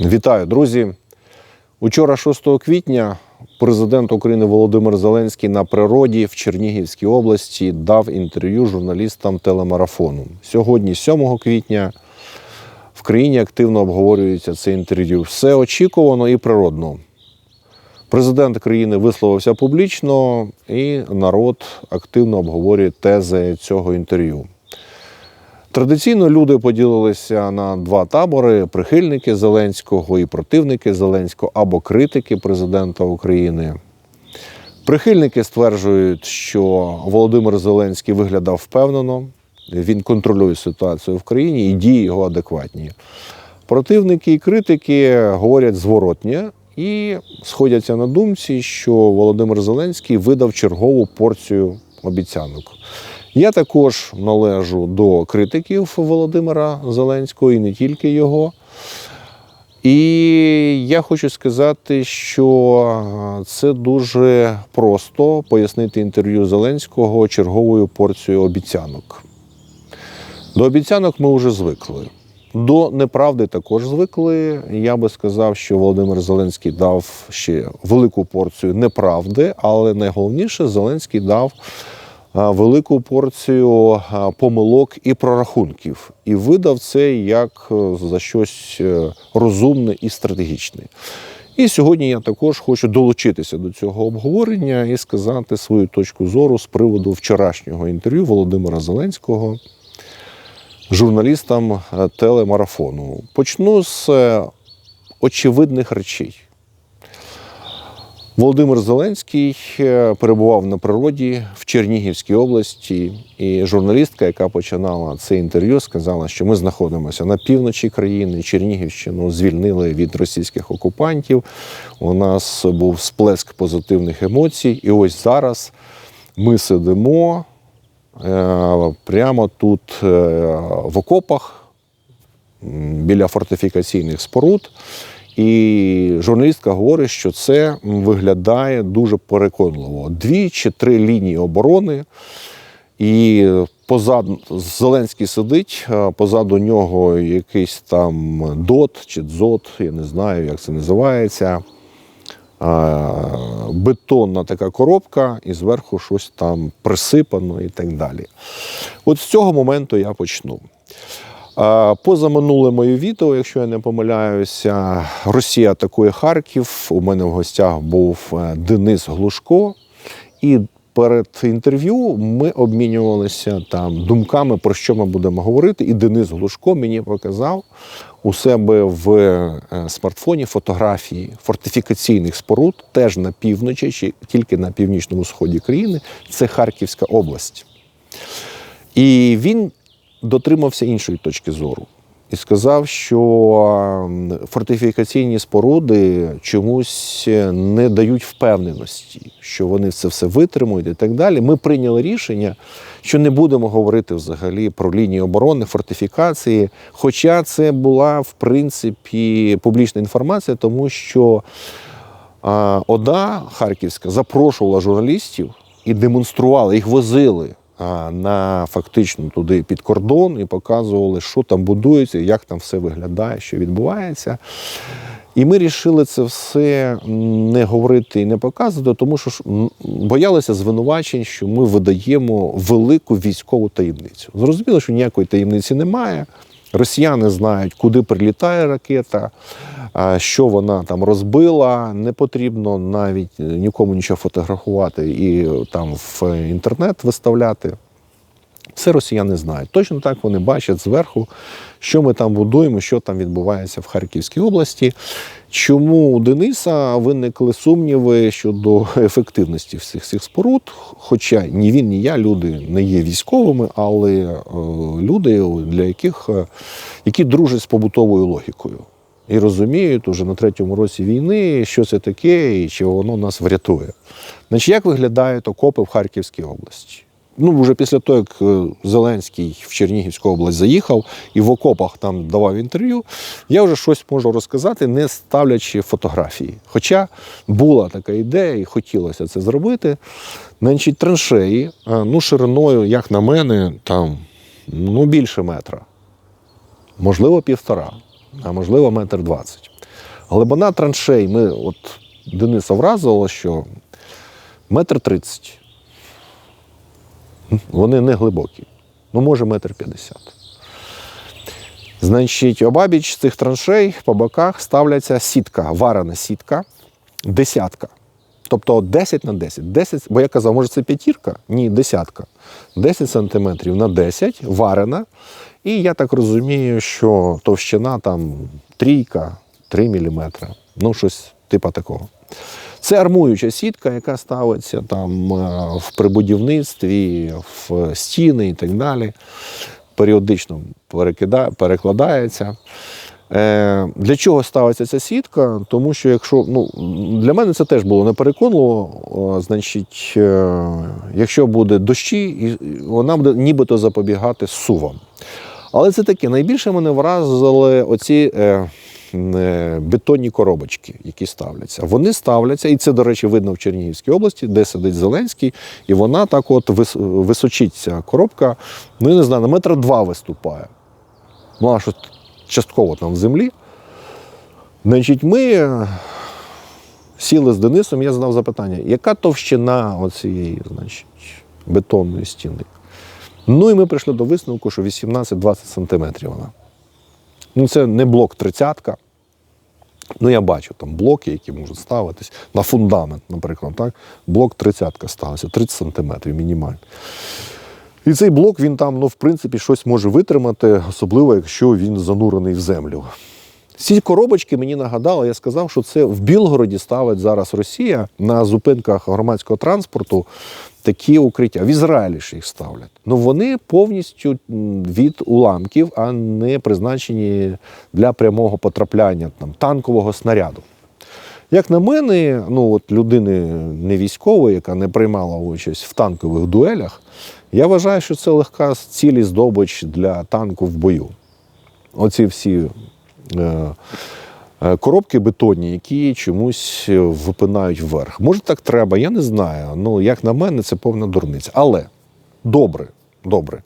Вітаю, друзі. Учора, 6 квітня, президент України Володимир Зеленський на природі в Чернігівській області дав інтерв'ю журналістам телемарафону. Сьогодні, 7 квітня, в країні активно обговорюється це інтерв'ю. Все очікувано і природно. Президент країни висловився публічно, і народ активно обговорює тези цього інтерв'ю. Традиційно люди поділилися на два табори: прихильники Зеленського і противники Зеленського або критики президента України. Прихильники стверджують, що Володимир Зеленський виглядав впевнено, він контролює ситуацію в країні і дії його адекватні. Противники і критики говорять зворотнє і сходяться на думці, що Володимир Зеленський видав чергову порцію обіцянок. Я також належу до критиків Володимира Зеленського і не тільки його. І я хочу сказати, що це дуже просто пояснити інтерв'ю Зеленського черговою порцією обіцянок. До обіцянок ми вже звикли. До неправди також звикли. Я би сказав, що Володимир Зеленський дав ще велику порцію неправди, але найголовніше Зеленський дав велику порцію помилок і прорахунків, і видав це як е, за щось е, розумне і стратегічне. І сьогодні я також хочу долучитися до цього обговорення і сказати свою точку зору з приводу вчорашнього інтерв'ю Володимира Зеленського журналістам е, телемарафону. Почну з е, очевидних речей. Володимир Зеленський е, перебував на природі в Чернігівській області, і журналістка, яка починала це інтерв'ю, сказала, що ми знаходимося на півночі країни. Чернігівщину звільнили від російських окупантів. У нас був сплеск позитивних емоцій. І ось зараз ми сидимо е, прямо тут е, в окопах біля фортифікаційних споруд. І журналістка говорить, що це виглядає дуже переконливо. Дві чи три лінії оборони, і позаду Зеленський сидить, позаду нього якийсь там дот чи дзот, я не знаю, як це називається. Бетонна така коробка, і зверху щось там присипано і так далі. От з цього моменту я почну. А, Позаминуле моє відео, якщо я не помиляюся, Росія атакує Харків. У мене в гостях був е, Денис Глушко. І перед інтерв'ю ми обмінювалися там думками, про що ми будемо говорити. І Денис Глушко мені показав у себе в е, смартфоні фотографії фортифікаційних споруд, теж на півночі, чи тільки на північному сході країни. Це Харківська область. І він дотримався іншої точки зору і сказав, що фортифікаційні споруди чомусь не дають впевненості, що вони це все витримують і так далі. Ми прийняли рішення, що не будемо говорити взагалі про лінії оборони, фортифікації. Хоча це була в принципі публічна інформація, тому що ОДА Харківська запрошувала журналістів і демонструвала, їх возили на фактично туди під кордон і показували, що там будується, як там все виглядає, що відбувається. І ми рішили це все не говорити і не показувати, тому що боялися звинувачень, що ми видаємо велику військову таємницю. Зрозуміло, що ніякої таємниці немає. Росіяни знають, куди прилітає ракета, що вона там розбила. Не потрібно навіть нікому нічого фотографувати і там в інтернет виставляти. Це росіяни знають. Точно так вони бачать зверху, що ми там будуємо, що там відбувається в Харківській області. Чому у Дениса виникли сумніви щодо ефективності всіх цих споруд? Хоча ні він, ні я, люди не є військовими, але е, люди, для яких е, які дружать з побутовою логікою. І розуміють уже на третьому році війни, що це таке і чи воно нас врятує. Значить, як виглядають окопи в Харківській області? Ну, вже після того, як е, Зеленський в Чернігівську область заїхав і в окопах там давав інтерв'ю, я вже щось можу розказати, не ставлячи фотографії. Хоча була така ідея і хотілося це зробити. Значить, траншеї, е, ну, шириною, як на мене, там ну, більше метра. Можливо, півтора, а можливо, метр двадцять. Глибина траншей, ми, от Дениса вразило, що метр тридцять. Вони не глибокі. Ну, може, метр п'ятдесят. Значить, обабіч цих траншей по боках ставляться сітка, варена сітка, десятка. Тобто 10 на 10. 10, бо я казав, може це п'ятірка? Ні, десятка. 10 сантиметрів на 10, варена. І я так розумію, що товщина там трійка, 3 міліметри. Ну, щось типа такого. Це армуюча сітка, яка ставиться там е, в прибудівництві, в стіни і так далі. Періодично перекладається. Е, Для чого ставиться ця сітка? Тому що якщо ну, для мене це теж було непереконливо. Значить, е, якщо буде дощі, вона буде нібито запобігати сувам. Але це таке, найбільше мене вразили оці бетонні коробочки, які ставляться. Вони ставляться, і це, до речі, видно в Чернігівській області, де сидить Зеленський, і вона так от вис, височить ця коробка, ну я не знаю, на метра два виступає. Ну, а що частково там в землі. Значить, ми е, сіли з Денисом, я задав запитання, яка товщина оцієї, значить, бетонної стіни? Ну і ми прийшли до висновку, що 18-20 сантиметрів вона. Ну, це не блок 30 Ну, я бачу там блоки, які можуть ставитись на фундамент, наприклад, так? Блок 30 ставиться, 30 сантиметрів мінімально. І цей блок він там, ну, в принципі, щось може витримати, особливо якщо він занурений в землю. Ці коробочки мені нагадали, я сказав, що це в Білгороді ставить зараз Росія на зупинках громадського транспорту такі укриття. В Ізраїлі ж їх ставлять. Ну вони повністю від уламків, а не призначені для прямого потрапляння там, танкового снаряду. Як на мене, ну от людини не військової, яка не приймала участь в танкових дуелях, я вважаю, що це легка цілі здобич для танку в бою. Оці всі коробки бетонні, які чомусь випинають вверх. Може, так треба, я не знаю. Ну, як на мене, це повна дурниця. Але добре, добре.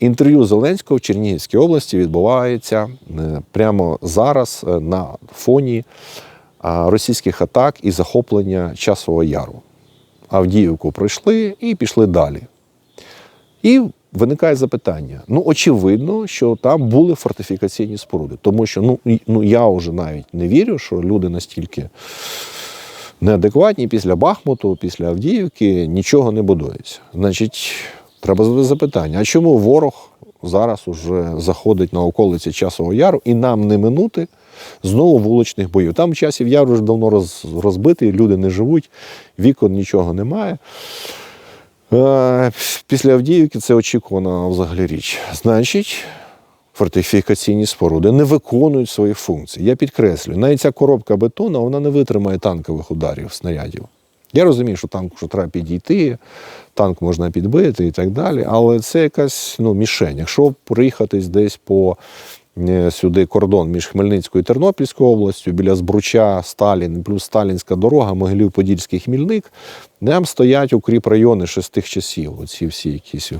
Інтерв'ю Зеленського в Чернігівській області відбувається е, прямо зараз е, на фоні російських атак і захоплення Часового Яру. Авдіївку пройшли і пішли далі. І виникає запитання: ну, очевидно, що там були фортифікаційні споруди, тому що ну, ну я вже навіть не вірю, що люди настільки неадекватні після Бахмуту, після Авдіївки нічого не будується. Значить, треба задати запитання: а чому ворог зараз уже заходить на околиці Часового Яру і нам не минути знову вуличних боїв? Там часів яр вже давно роз, розбитий, люди не живуть, вікон нічого немає. Е, Після Авдіївки це очікувана взагалі річ. Значить, фортифікаційні споруди не виконують свої функції. Я підкреслюю, навіть ця коробка бетону вона не витримає танкових ударів, снарядів. Я розумію, що танку що треба підійти, танк можна підбити і так далі, але це якась ну, мішень. Якщо проїхатись десь по сюди кордон між Хмельницькою і Тернопільською областю, біля Збруча, Сталін, плюс Сталінська дорога, Могилів-Подільський Хмільник, там стоять укріп райони ще часів. Оці всі якісь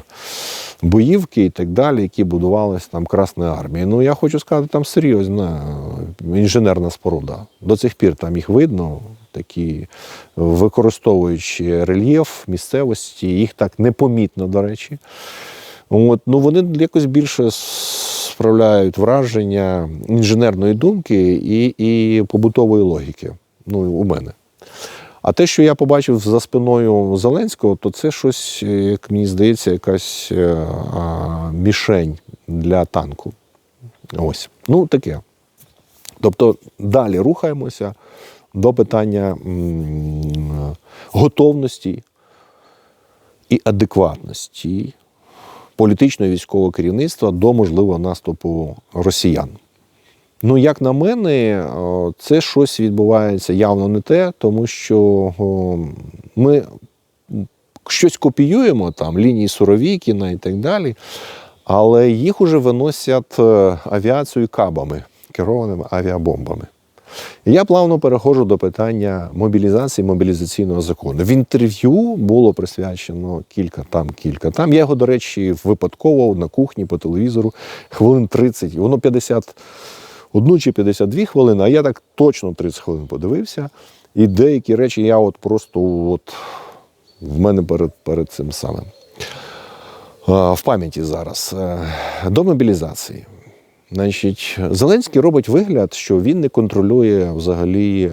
боївки і так далі, які будувалися там Красною армією. Ну я хочу сказати, там серйозна е, інженерна споруда. До цих пір там їх видно, такі використовуючи рельєф місцевості, їх так непомітно, до речі. От, ну вони якось більше справляють враження інженерної думки і, і побутової логіки. Ну, у мене. А те, що я побачив за спиною Зеленського, то це щось, як мені здається, якась е, а, мішень для танку. Ось. Ну, таке. Тобто далі рухаємося до питання готовності і адекватності політичного військового керівництва до можливого наступу росіян. Ну, як на мене, це щось відбувається явно не те, тому що ми щось копіюємо, там лінії Суровікіна і так далі, але їх уже виносять е, авіацією кабами, керованими авіабомбами. Я плавно переходжу до питання мобілізації мобілізаційного закону. В інтерв'ю було присвячено кілька там, кілька там. Я його, до речі, випадково на кухні по телевізору хвилин 30, воно 50 одну чи 52 хвилини, а я так точно 30 хвилин подивився. І деякі речі я от просто от, в мене перед, перед цим самим. В пам'яті зараз. Е, До мобілізації. Значить, Зеленський робить вигляд, що він не контролює взагалі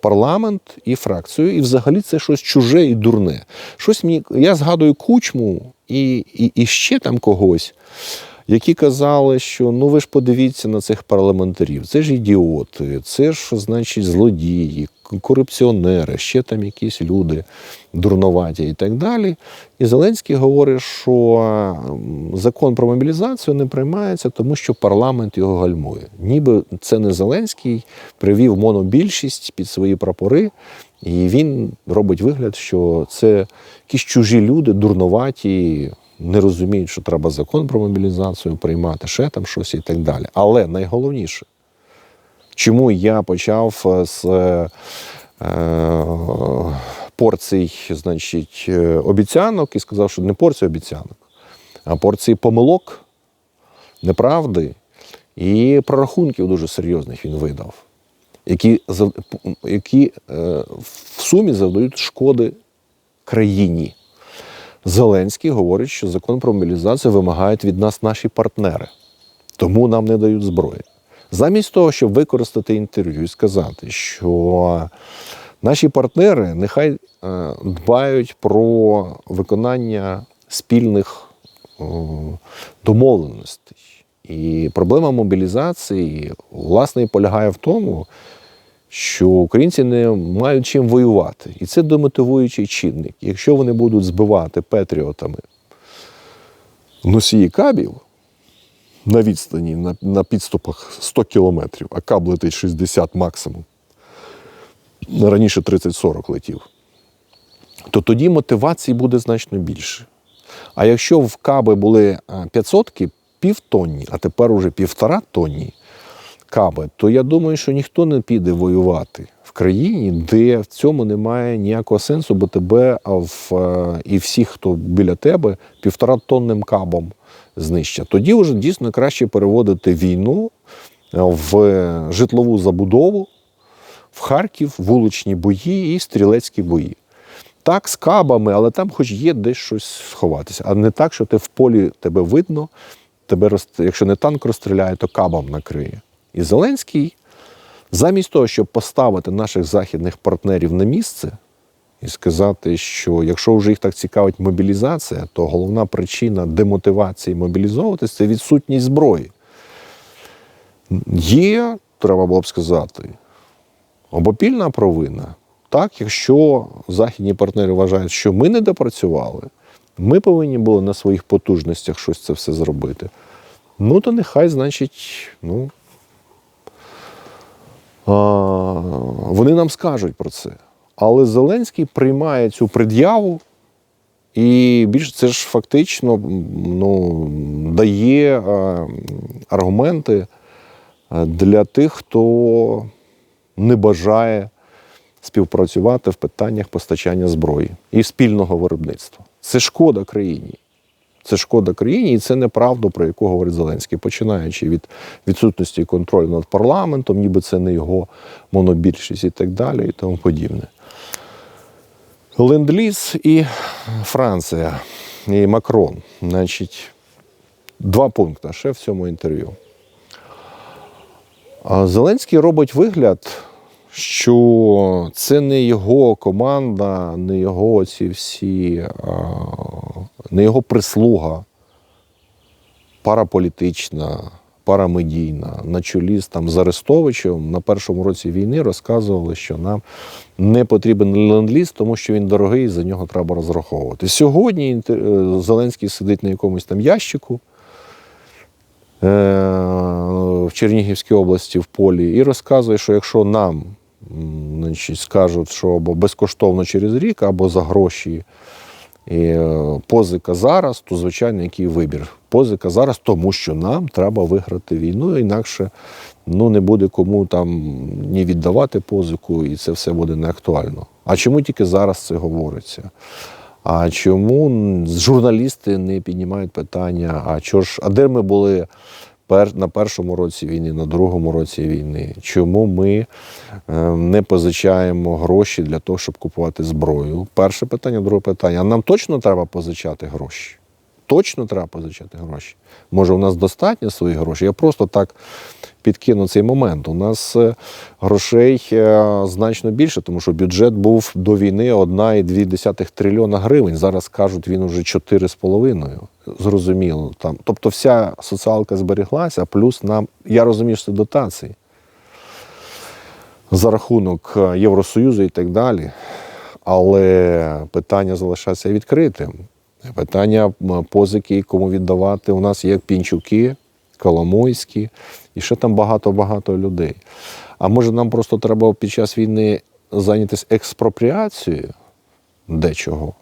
парламент і фракцію, і взагалі це щось чуже і дурне. Щось мені я згадую кучму і, і, і ще там когось, які казали, що ну ви ж подивіться на цих парламентарів, це ж ідіоти, це ж значить злодії, корупціонери, ще там якісь люди дурноваті і так далі. І Зеленський говорить, що закон про мобілізацію не приймається, тому що парламент його гальмує. Ніби це не Зеленський привів монобільшість під свої прапори, і він робить вигляд, що це якісь чужі люди, дурноваті, не розуміють, що треба закон про мобілізацію приймати, ще там щось і так далі. Але найголовніше, чому я почав е, з е, е, порцій, значить, е, обіцянок і сказав, що не порцій обіцянок, а порції помилок, неправди і прорахунків дуже серйозних він видав, які, які е, в сумі завдають шкоди країні. Зеленський говорить, що закон про мобілізацію вимагають від нас наші партнери, тому нам не дають зброї. Замість того, щоб використати інтерв'ю і сказати, що наші партнери нехай е, дбають про виконання спільних домовленостей. І проблема мобілізації, власне, полягає в тому, що українці не мають чим воювати. І це демотивуючий чинник. Якщо вони будуть збивати патріотами носії кабів на відстані, на, на підступах 100 кілометрів, а каб летить 60 максимум, раніше 30-40 летів, то тоді мотивації буде значно більше. А якщо в каби були 500 півтонні, а тепер уже півтора тонні каби, то я думаю, що ніхто не піде воювати в країні, де в цьому немає ніякого сенсу, бо тебе в, е, і всіх, хто біля тебе, півтора тонним кабом знищать. Тоді вже дійсно краще переводити війну е, в житлову забудову, в Харків, вуличні бої і стрілецькі бої. Так, з кабами, але там хоч є десь щось сховатися. А не так, що ти в полі тебе видно, тебе якщо не танк розстріляє, то кабом накриє. І Зеленський, замість того, щоб поставити наших західних партнерів на місце і сказати, що якщо вже їх так цікавить мобілізація, то головна причина демотивації мобілізовуватись це відсутність зброї. Є, треба було б сказати, обопільна провина. Так, якщо західні партнери вважають, що ми не допрацювали, ми повинні були на своїх потужностях щось це все зробити. Ну, то нехай, значить, ну, а, вони нам скажуть про це. Але Зеленський приймає цю пред'яву, і більше це ж фактично ну, дає е, аргументи е, для тих, хто не бажає співпрацювати в питаннях постачання зброї і спільного виробництва. Це шкода країні. Це шкода країні, і це неправда, про яку говорить Зеленський, починаючи від відсутності контролю над парламентом, ніби це не його монобільшість і так далі, і тому подібне. Ленд-ліз і Франція, і Макрон. Значить, два пункти ще в цьому інтерв'ю. Зеленський робить вигляд, що це не його команда, не його ці всі, не його прислуга параполітична, парамедійна, на чолі з там з Арестовичем на першому році війни розказували, що нам не потрібен ленд-ліз, тому що він дорогий, і за нього треба розраховувати. Сьогодні е, Зеленський сидить на якомусь там ящику е, в Чернігівській області в полі і розказує, що якщо нам значить, скажуть, що або безкоштовно через рік, або за гроші і, е, позика зараз, то звичайно, який вибір? Позика зараз, тому що нам треба виграти війну, інакше ну, не буде кому там ні віддавати позику, і це все буде неактуально. А чому тільки зараз це говориться? А чому журналісти не піднімають питання? А чого ж, а де ми були на першому році війни, на другому році війни? Чому ми е, не позичаємо гроші для того, щоб купувати зброю? Перше питання, друге питання. А нам точно треба позичати гроші? Точно треба позичати гроші. Може, у нас достатньо своїх грошей? Я просто так підкину цей момент. У нас е, грошей е, значно більше, тому що бюджет був до війни 1,2 трильйона гривень. Зараз кажуть, він уже 4,5. Зрозуміло. Там. Тобто вся соціалка зберіглася, плюс нам, я розумію, що це дотації за рахунок е, Євросоюзу і так далі. Але питання залишається відкритим. Питання позики, кому віддавати. У нас є Пінчуки, Коломойські і ще там багато-багато людей. А може нам просто треба під час війни зайнятися експропріацією дечого,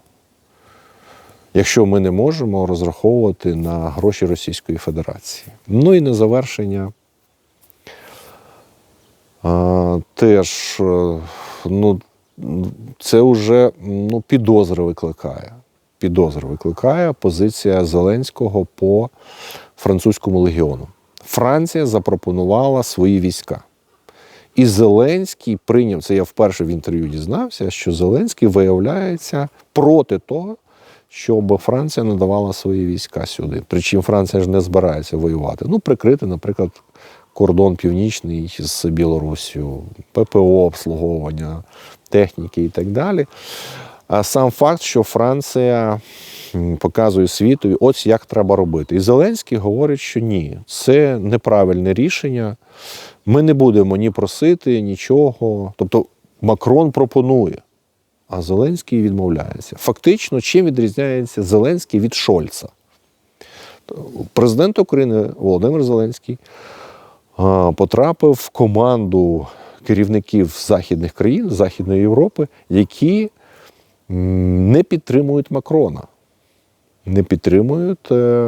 якщо ми не можемо розраховувати на гроші Російської Федерації. Ну і на завершення. А, теж е, ну, це вже ну, підозри викликає. Підозри викликає позиція Зеленського по французькому легіону. Франція запропонувала свої війська. І Зеленський прийняв це. Я вперше в інтерв'ю дізнався, що Зеленський виявляється проти того, щоб Франція надавала свої війська сюди. Причому Франція ж не збирається воювати. Ну, прикрити, наприклад, кордон північний з Білоруссю, ППО, обслуговування, техніки і так далі. А сам факт, що Франція показує світові, ось як треба робити. І Зеленський говорить, що ні, це неправильне рішення. Ми не будемо ні просити, нічого. Тобто Макрон пропонує, а Зеленський відмовляється. Фактично, чим відрізняється Зеленський від Шольца? Президент України Володимир Зеленський потрапив в команду керівників західних країн, Західної Європи, які не підтримують Макрона, не підтримують е,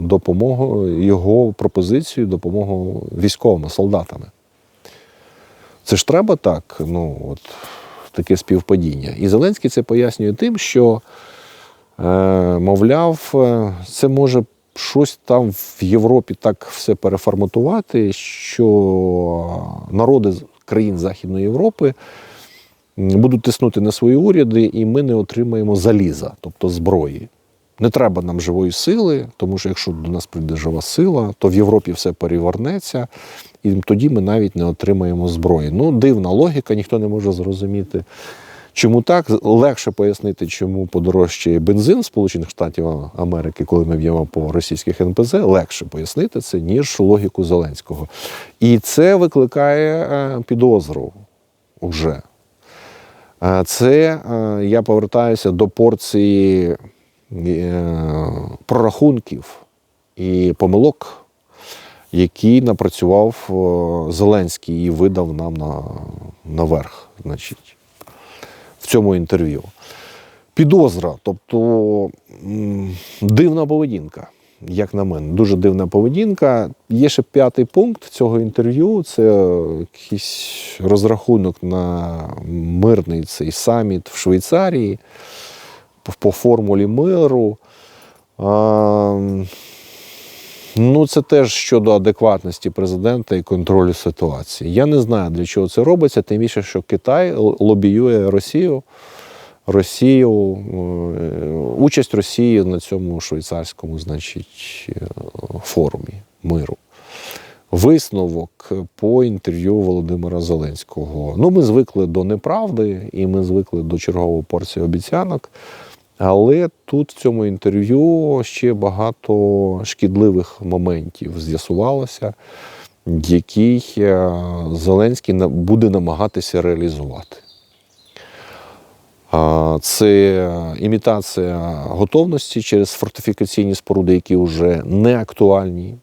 допомогу його пропозицію, допомогу військовими солдатами. Це ж треба так, ну, от, таке співпадіння. І Зеленський це пояснює тим, що, е, мовляв, е, це може щось там в Європі так все переформатувати, що народи країн Західної Європи будуть тиснути на свої уряди, і ми не отримаємо заліза, тобто зброї. Не треба нам живої сили, тому що якщо до нас прийде жива сила, то в Європі все перевернеться, і тоді ми навіть не отримаємо зброї. Ну, дивна логіка, ніхто не може зрозуміти. Чому так? Легше пояснити, чому подорожчає бензин Сполучених Штатів Америки, коли ми б'ємо по російських НПЗ, легше пояснити це, ніж логіку Зеленського. І це викликає е, підозру вже. Це е, я повертаюся до порції е, прорахунків і помилок, які напрацював Зеленський і видав нам на, наверх. Значить в цьому інтерв'ю. Підозра, тобто дивна поведінка, як на мене, дуже дивна поведінка. Є ще п'ятий пункт цього інтерв'ю: це якийсь розрахунок на мирний цей саміт в Швейцарії по- формулі миру. А, Ну, це теж щодо адекватності президента і контролю ситуації. Я не знаю, для чого це робиться, тим більше, що Китай лобіює Росію, Росію, е, участь Росії на цьому швейцарському, значить, е, форумі миру. Висновок по інтерв'ю Володимира Зеленського. Ну, ми звикли до неправди, і ми звикли до чергової порції обіцянок. Але тут в цьому інтерв'ю ще багато шкідливих моментів з'ясувалося, які е, Зеленський буде намагатися реалізувати. Це імітація готовності через фортифікаційні споруди, які вже не актуальні.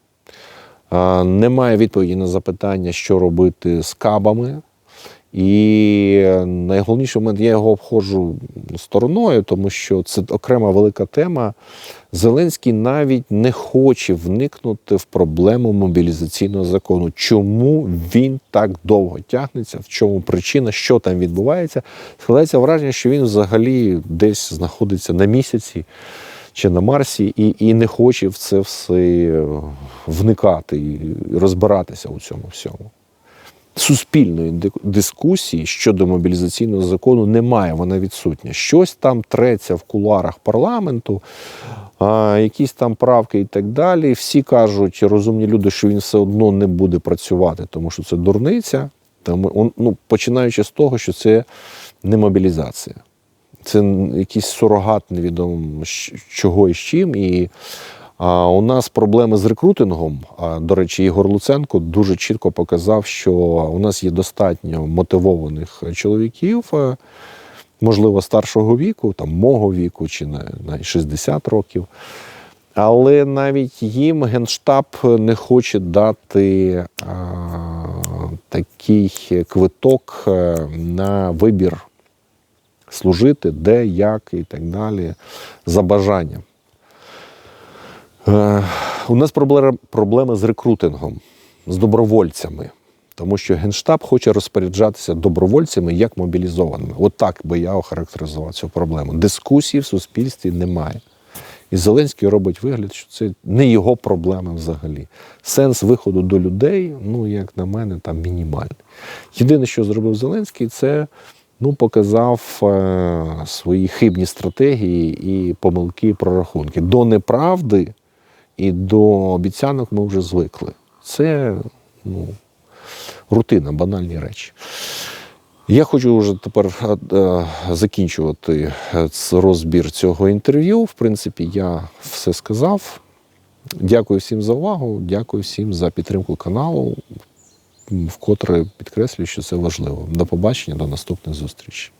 Немає відповіді на запитання, що робити з кабами. І найголовніший момент, я його обходжу стороною, тому що це окрема велика тема. Зеленський навіть не хоче вникнути в проблему мобілізаційного закону. Чому він так довго тягнеться? В чому причина, що там відбувається? Складається враження, що він взагалі десь знаходиться на місяці чи на Марсі, і, і не хоче в це все е, вникати і розбиратися у цьому всьому. Суспільної дискусії щодо мобілізаційного закону немає, вона відсутня. Щось там треться в куларах парламенту, якісь там правки і так далі. Всі кажуть, розумні люди, що він все одно не буде працювати, тому що це дурниця. Тому, ну, починаючи з того, що це не мобілізація. Це якийсь сурогат невідомо чого і з чим. І а, у нас проблеми з рекрутингом. До речі, Ігор Луценко дуже чітко показав, що у нас є достатньо мотивованих чоловіків, е, можливо, старшого віку, там мого віку чи на, на 60 років. Але навіть їм Генштаб не хоче дати а, такий квиток е, на вибір служити, де, як і так далі, за бажанням. Е, у нас проблема, з рекрутингом, з добровольцями. Тому що Генштаб хоче розпоряджатися добровольцями як мобілізованими. От би я охарактеризував цю проблему. Дискусії в суспільстві немає. І Зеленський робить вигляд, що це не його проблема взагалі. Сенс виходу до людей, ну, як на мене, там мінімальний. Єдине, що зробив Зеленський, це ну, показав е, свої хибні стратегії і помилки прорахунки. До неправди і до обіцянок ми вже звикли. Це ну, рутина, банальні речі. Я хочу вже тепер е, е, закінчувати е, розбір цього інтерв'ю. В принципі, я все сказав. Дякую всім за увагу, дякую всім за підтримку каналу. Вкотре підкреслюю, що це важливо. До побачення, до наступних зустрічей.